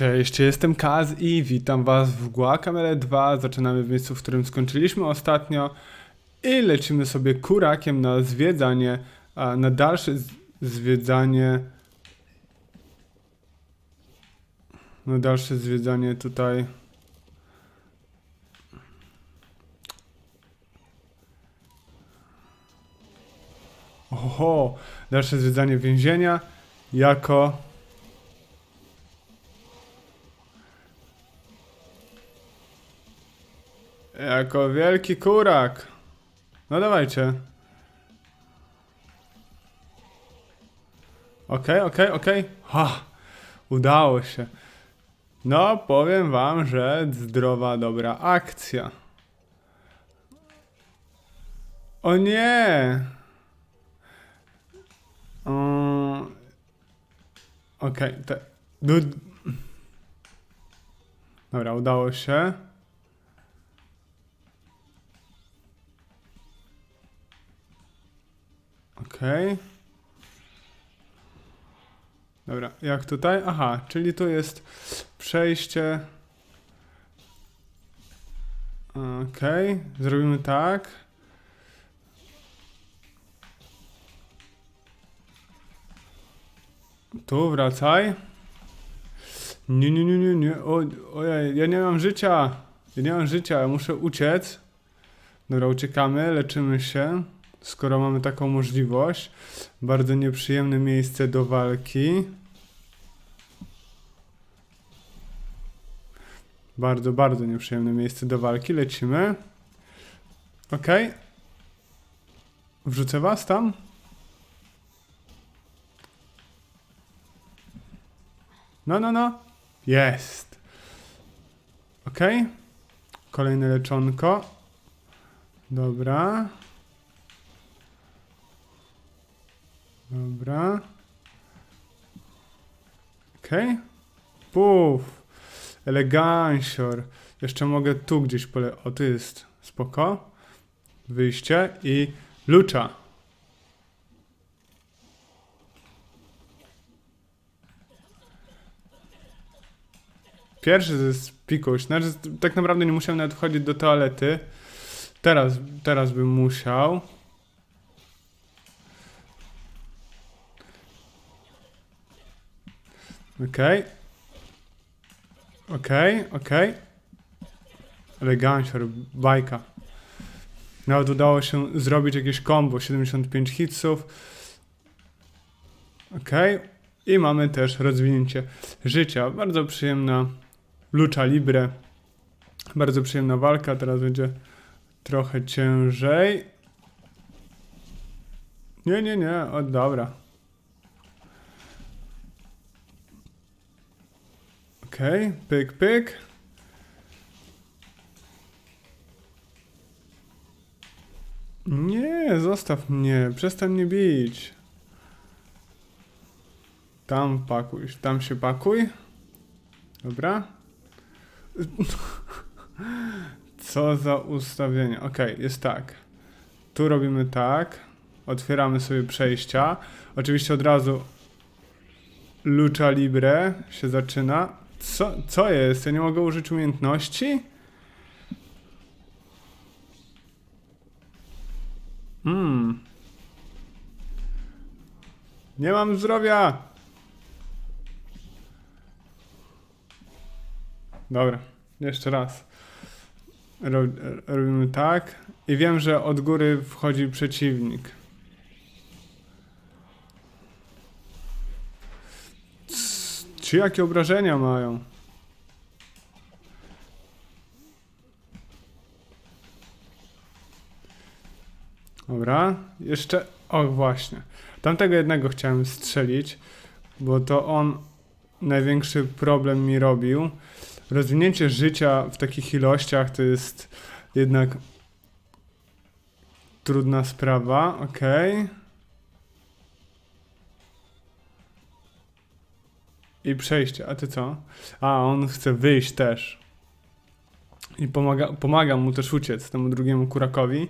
Cześć, jestem Kaz i witam Was w Guacamele 2. Zaczynamy w miejscu, w którym skończyliśmy ostatnio i lecimy sobie kurakiem na zwiedzanie, na dalsze zwiedzanie. Na dalsze zwiedzanie tutaj. Oho, dalsze zwiedzanie więzienia jako Jako wielki kurak. No dawajcie. Okej, okej, okej. Ha! Udało się. No, powiem wam, że zdrowa, dobra akcja. O nie! Um, Okej, te... No... Dobra, udało się. Okej. Dobra, jak tutaj? Aha, czyli tu jest przejście. Okej, zrobimy tak. Tu wracaj. Nie, nie, nie, nie, nie. O, ojej, ja nie mam życia. Ja nie mam życia, ja muszę uciec. Dobra, uciekamy, leczymy się, skoro mamy taką możliwość. Bardzo nieprzyjemne miejsce do walki. Bardzo, bardzo nieprzyjemne miejsce do walki. Lecimy. Ok. Wrzucę was tam. No, no, no. Jest. Ok. Kolejne leczonko. Dobra. Dobra. Okej. Puf. Elegancior. Jeszcze mogę tu gdzieś pole... O, tu jest. Spoko. Wyjście i lucza. Pierwszy to jest pikuś. Znaczy, tak naprawdę nie musiałem nawet wchodzić do toalety. Teraz, teraz bym musiał. Okej. Okej, okej. Elegancior, bajka. Nawet udało się zrobić jakieś combo, 75 hitsów. Okej. I mamy też rozwinięcie życia. Bardzo przyjemna lucza libre. Bardzo przyjemna walka. Teraz będzie trochę ciężej. Nie, nie, nie. O, dobra. Okej, pyk, pyk. Nie, zostaw mnie, przestań mnie bić. Tam pakuj, tam się pakuj. Dobra. Co za ustawienie. Okej, jest tak. Tu robimy tak. Otwieramy sobie przejścia. Oczywiście od razu Lucha Libre się zaczyna. Co, co jest? Ja nie mogę użyć umiejętności? Hmm. Nie mam zdrowia. Dobra, jeszcze raz. Ro, robimy tak. I wiem, że od góry wchodzi przeciwnik. C- Ci jakie obrażenia mają? Dobra, jeszcze. O, właśnie. Tamtego jednego chciałem strzelić, bo to on największy problem mi robił. Rozwinięcie życia w takich ilościach to jest jednak trudna sprawa. Okej. I przejście. A ty co? A, on chce wyjść też. I pomaga, pomaga mu też uciec, temu drugiemu kurakowi.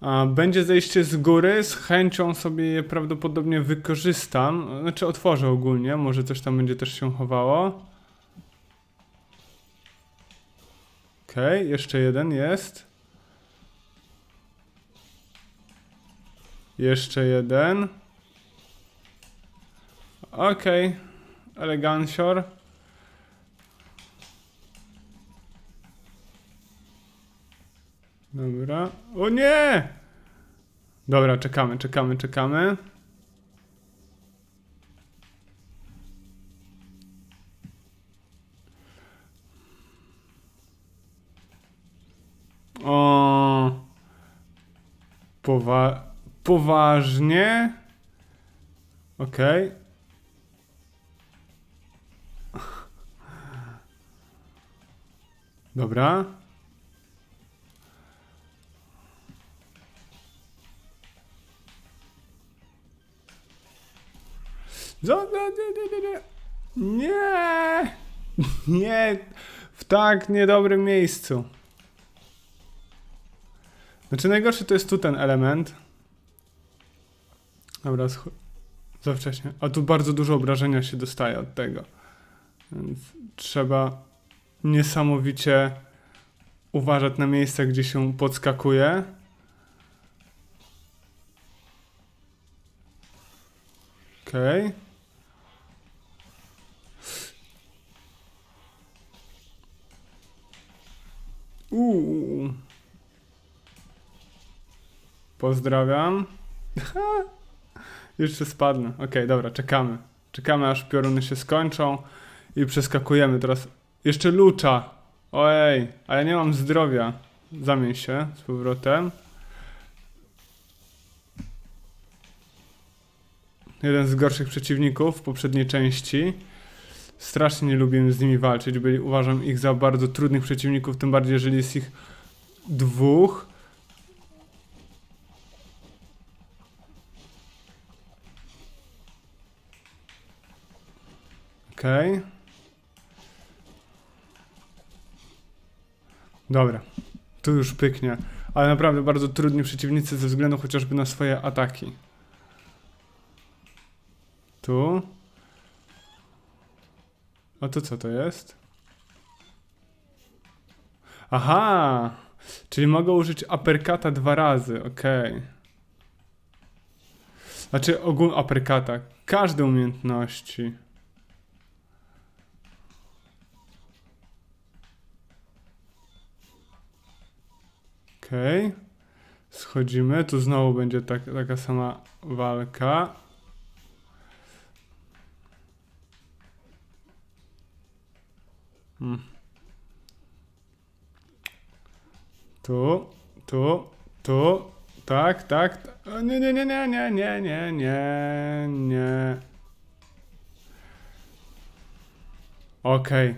A, będzie zejście z góry, z chęcią sobie je prawdopodobnie wykorzystam. Znaczy otworzę ogólnie, może coś tam będzie też się chowało. Okej, jeszcze jeden jest. Jeszcze jeden. Okej, elegancior. Dobra. O nie! Dobra, czekamy, czekamy, czekamy. O. Powa poważnie. Okej. Dobra. Zo- nie, nie, nie, nie. W tak niedobrym miejscu. Znaczy najgorszy to jest tu ten element. Dobra, za wcześnie. A tu bardzo dużo obrażenia się dostaje od tego. Więc trzeba niesamowicie uważać na miejsca, gdzie się podskakuje. Okej. Uuu. Pozdrawiam. Jeszcze spadnę. Okej, dobra, czekamy. Czekamy aż pioruny się skończą i przeskakujemy teraz. Jeszcze lucza. Ojej, a ja nie mam zdrowia. Zamień się z powrotem. Jeden z gorszych przeciwników w poprzedniej części. Strasznie nie lubię z nimi walczyć, bo uważam ich za bardzo trudnych przeciwników, tym bardziej jeżeli jest ich dwóch. Okej. Dobra. Tu już pyknie. Ale naprawdę bardzo trudni przeciwnicy ze względu chociażby na swoje ataki. Tu. A to co to jest? Aha! Czyli mogę użyć uppercutta dwa razy, okej. Znaczy ogólnie uppercutta. Każde umiejętności. Okej. Schodzimy. Tu znowu będzie tak, taka sama walka. Hmm. Tu, tu, tu. Tak, tak. Nie, nie, nie, nie, nie, nie, nie, nie, nie. Okej.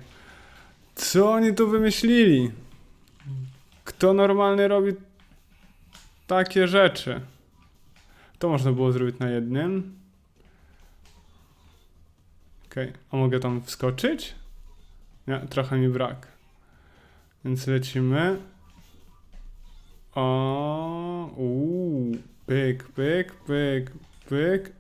Co oni tu wymyślili? Kto normalny robi takie rzeczy? To można było zrobić na jednym. Okej, a mogę tam wskoczyć? Nie, trochę mi brak. Więc lecimy. O, uuu, pyk, pyk, pyk, pyk.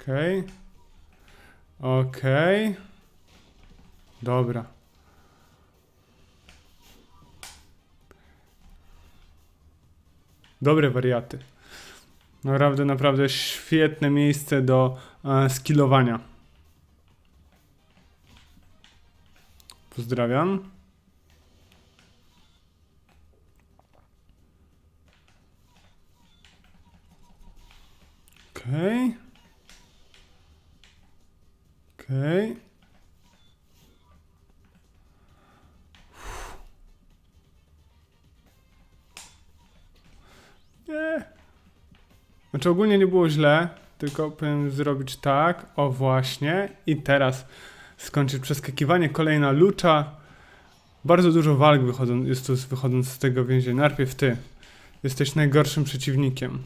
Okej. Okej. Dobra. Dobre wariaty. Naprawdę, naprawdę świetne miejsce do e. Pozdrawiam. Okej. Okej. Nie. Znaczy ogólnie nie było źle, tylko powinien zrobić tak, o właśnie, i teraz skończyć przeskakiwanie, kolejna lucza. Bardzo dużo walk wychodzą, jest tu wychodząc z tego więzienia. Najpierw ty. Jesteś najgorszym przeciwnikiem.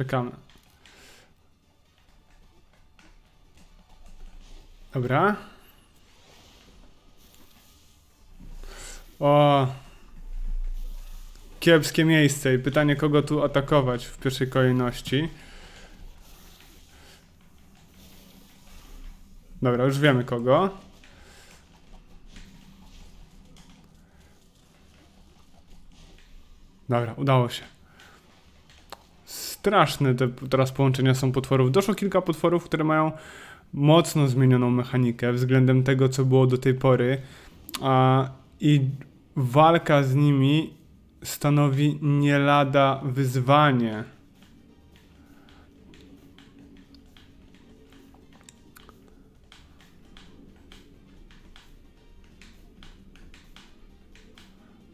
Czekamy. Dobra. O. Kiepskie miejsce i pytanie, kogo tu atakować w pierwszej kolejności. Dobra, już wiemy kogo. Dobra, udało się. Straszne te teraz połączenia są potworów. Doszło kilka potworów, które mają mocno zmienioną mechanikę względem tego, co było do tej pory. A, I walka z nimi stanowi nie lada wyzwanie.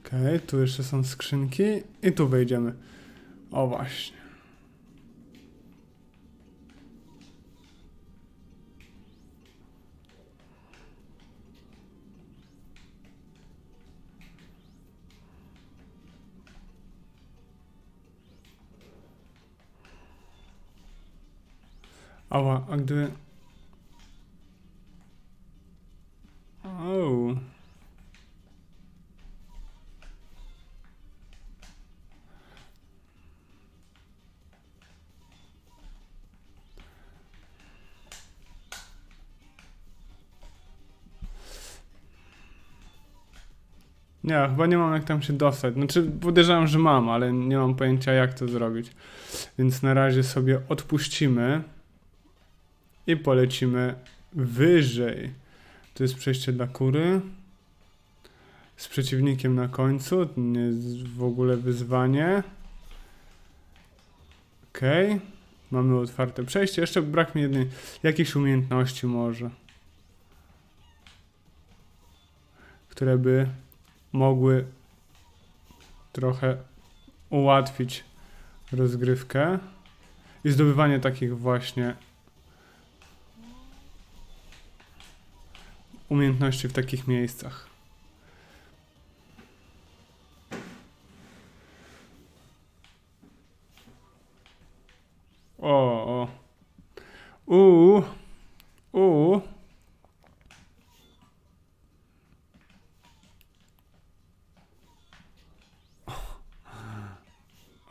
Okej, tu jeszcze są skrzynki i tu wejdziemy. O właśnie. Ała, a gdy... Nie, chyba nie mam jak tam się dostać. Znaczy, podejrzewam, że mam, ale nie mam pojęcia jak to zrobić. Więc na razie sobie odpuścimy i polecimy wyżej. To jest przejście dla kury. Z przeciwnikiem na końcu. Nie jest w ogóle wyzwanie. Ok. Mamy otwarte przejście. Jeszcze brak mi jednej, jakiejś umiejętności może. Które by mogły trochę ułatwić rozgrywkę i zdobywanie takich właśnie umiejętności w takich miejscach. O, o. Uuu. Uuu.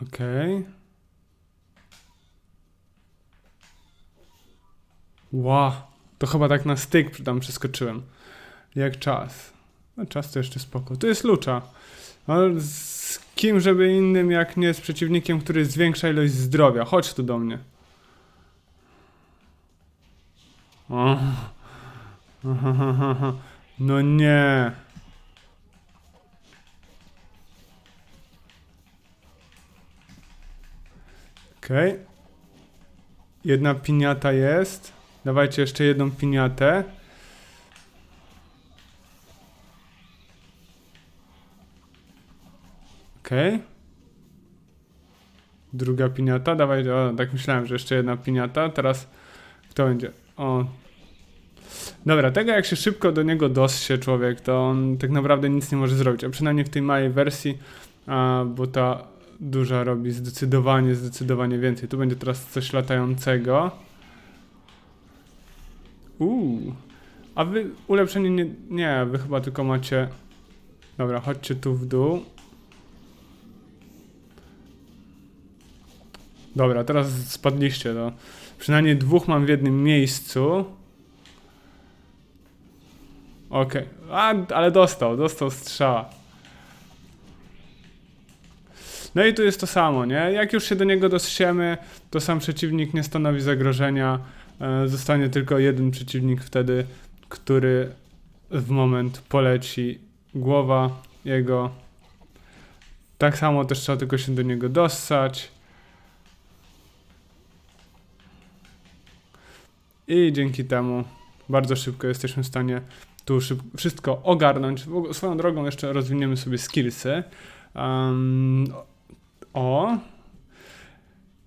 Okej. Ła, to chyba tak na styk tam przeskoczyłem. Jak czas. No czas to jeszcze spoko. To jest lucza. Ale z kim żeby innym jak nie z przeciwnikiem, który zwiększa ilość zdrowia. Chodź tu do mnie. O. No nie. Okej. Okay. Jedna piniata jest. Dawajcie jeszcze jedną piniatę. Okej. Okay. Druga piniata. Dawaj, o, tak myślałem, że jeszcze jedna piniata. Teraz kto będzie? O. Dobra, tego jak się szybko do niego dossie człowiek, to on tak naprawdę nic nie może zrobić. A przynajmniej w tej małej wersji, a, bo ta duża robi zdecydowanie, zdecydowanie więcej. Tu będzie teraz coś latającego. Uuu. A wy ulepszenie nie... Nie, wy chyba tylko macie... Dobra, chodźcie tu w dół. Dobra, teraz spadliście, no. Przynajmniej dwóch mam w jednym miejscu. Okej. Okay. ale dostał, dostał strzała. No i tu jest to samo, nie? Jak już się do niego dossiemy, to sam przeciwnik nie stanowi zagrożenia. E, zostanie tylko jeden przeciwnik wtedy, który w moment poleci głowa jego. Tak samo też trzeba tylko się do niego dossać. I dzięki temu bardzo szybko jesteśmy w stanie tu wszystko ogarnąć. Swoją drogą jeszcze rozwiniemy sobie skillsy. Um, o.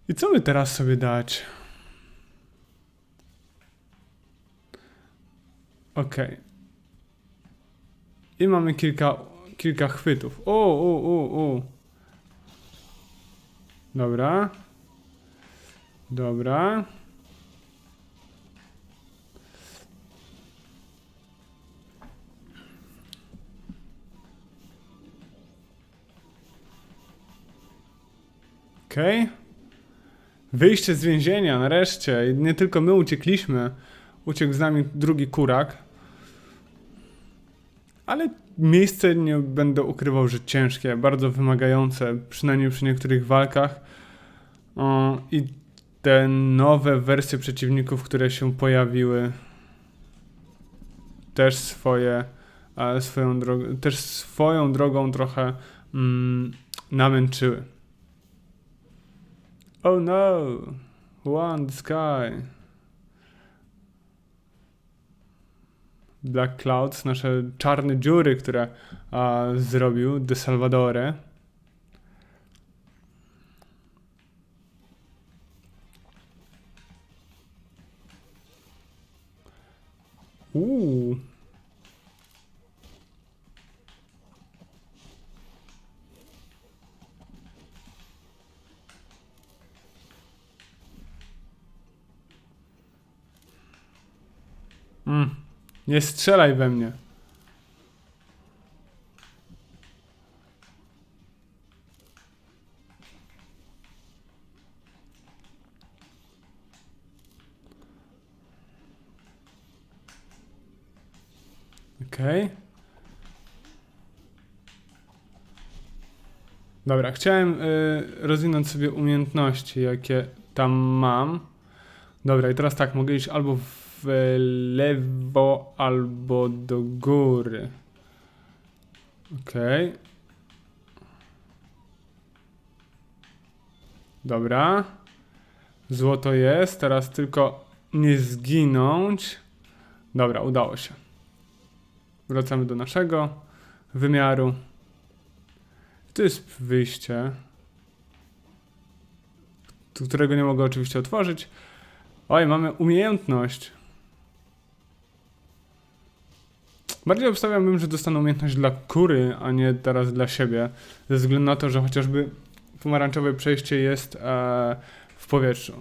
I co by teraz sobie dać? Ok. I mamy kilka, kilka chwytów. O, o, o, o. Dobra. Dobra. Okej. Wyjście z więzienia, nareszcie. I nie tylko my uciekliśmy. Uciekł z nami drugi kurak. Ale miejsce nie będę ukrywał, że ciężkie, bardzo wymagające, przynajmniej przy niektórych walkach. I te nowe wersje przeciwników, które się pojawiły, też swoje, e, swoją drogą, też swoją drogą trochę mm, namęczyły. Oh no! One sky. Black Clouds, nasze czarne dziury, które a, zrobił De Salvadore. Uuu. Mm. Nie strzelaj we mnie. Okej. Dobra, chciałem y, rozwinąć sobie umiejętności, jakie tam mam. Dobra, i teraz tak, mogę iść albo w lewo, albo do góry. Okej. Dobra. Złoto jest, teraz tylko nie zginąć. Dobra, udało się. Wracamy do naszego wymiaru. Tu jest wyjście, którego nie mogę oczywiście otworzyć. Oj, mamy umiejętność. Bardziej obstawiałbym, że dostanę umiejętność dla kury, a nie teraz dla siebie. Ze względu na to, że chociażby pomarańczowe przejście jest e, w powietrzu.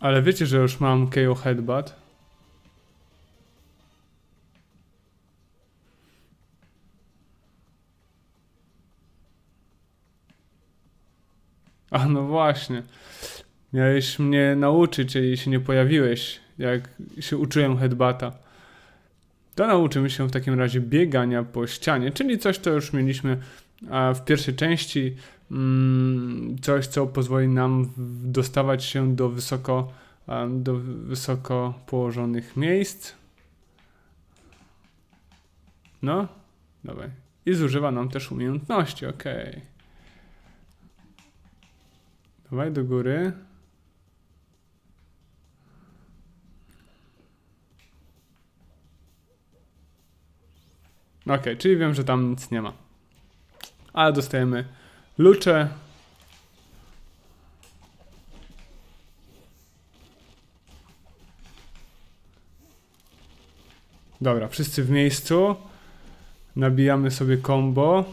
Ale wiecie, że już mam KO Headbutt. A no właśnie. Miałeś mnie nauczyć, a się nie pojawiłeś, jak się uczyłem headbata. To nauczymy się w takim razie biegania po ścianie, czyli coś, co już mieliśmy w pierwszej części. Mm, coś, co pozwoli nam dostawać się do wysoko, do wysoko położonych miejsc. No, dawaj. I zużywa nam też umiejętności, okej. Dawaj do góry. Okej, czyli wiem, że tam nic nie ma. Ale dostajemy lucze. Dobra, wszyscy w miejscu. Nabijamy sobie combo.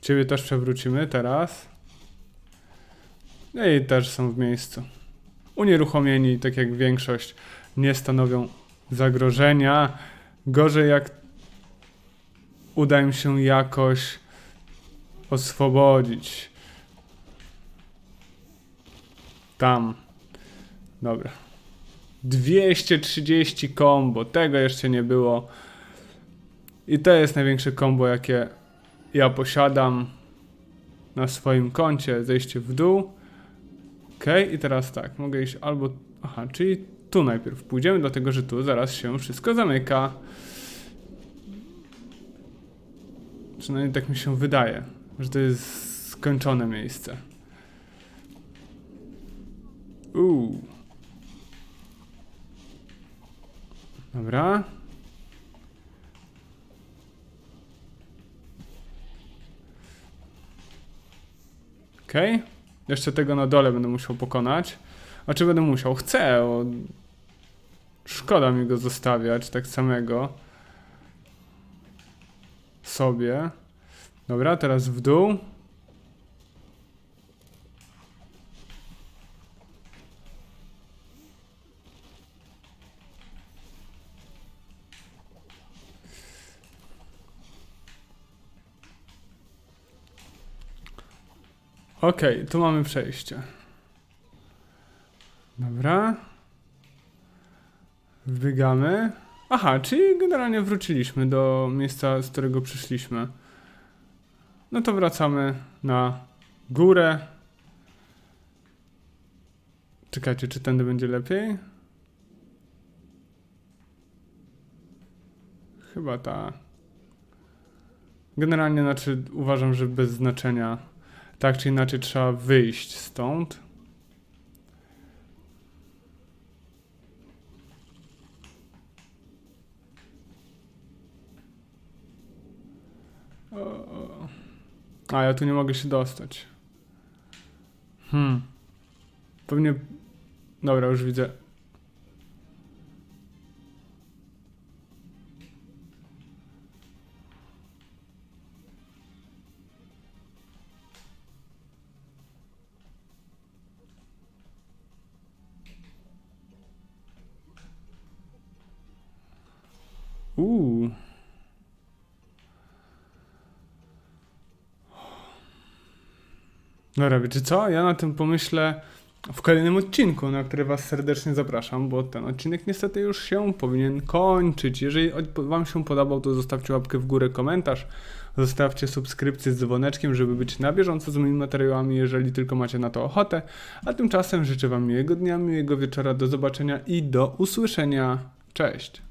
Ciebie też przewrócimy teraz. No i też są w miejscu. Unieruchomieni, tak jak większość, nie stanowią zagrożenia. Gorzej jak uda im się jakoś oswobodzić. Tam. Dobra. 230 combo. Tego jeszcze nie było. I to jest największe combo, jakie ja posiadam na swoim koncie. Zejście w dół. Ok, i teraz tak, mogę iść albo. Aha, czyli tu najpierw pójdziemy, dlatego że tu zaraz się wszystko zamyka. Przynajmniej tak mi się wydaje, że to jest skończone miejsce. Uuu. Dobra. Okej. Okay. Jeszcze tego na dole będę musiał pokonać. A czy będę musiał? Chcę. O... Szkoda mi go zostawiać tak samego. Sobie. Dobra, teraz w dół. Okej, okay, tu mamy przejście. Dobra. Wbiegamy. Aha, czyli generalnie wróciliśmy do miejsca, z którego przyszliśmy. No to wracamy na górę. Czekajcie, czy tędy będzie lepiej? Chyba ta. Generalnie znaczy uważam, że bez znaczenia. Tak czy inaczej trzeba wyjść stąd. A ja tu nie mogę się dostać. Hmm. Pewnie. Dobra, już widzę. Dobra, wiecie co? Ja na tym pomyślę w kolejnym odcinku, na który Was serdecznie zapraszam, bo ten odcinek niestety już się powinien kończyć. Jeżeli Wam się podobał, to zostawcie łapkę w górę, komentarz, zostawcie subskrypcję z dzwoneczkiem, żeby być na bieżąco z moimi materiałami, jeżeli tylko macie na to ochotę. A tymczasem życzę Wam miłego dnia, miłego wieczora, do zobaczenia i do usłyszenia. Cześć!